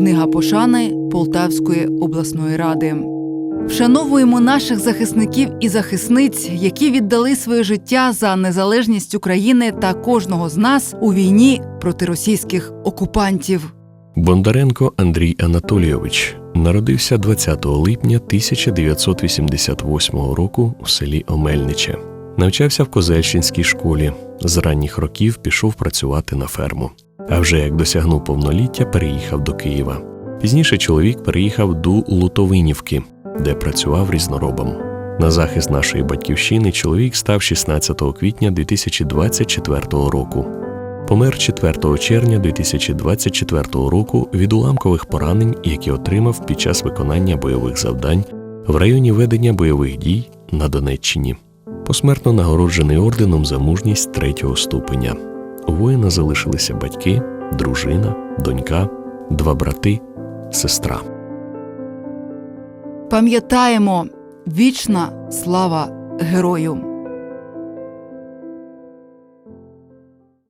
Книга пошани Полтавської обласної ради. Вшановуємо наших захисників і захисниць, які віддали своє життя за незалежність України та кожного з нас у війні проти російських окупантів. Бондаренко Андрій Анатолійович народився 20 липня 1988 року у селі Омельниче. Навчався в Козельщинській школі. З ранніх років пішов працювати на ферму. А вже як досягнув повноліття, переїхав до Києва. Пізніше чоловік переїхав до Лутовинівки, де працював різноробом. На захист нашої батьківщини чоловік став 16 квітня 2024 року. Помер 4 червня 2024 року від уламкових поранень, які отримав під час виконання бойових завдань в районі ведення бойових дій на Донеччині. Посмертно нагороджений орденом за мужність третього ступеня. У воїна залишилися батьки, дружина, донька, два брати, сестра. Пам'ятаємо вічна слава герою.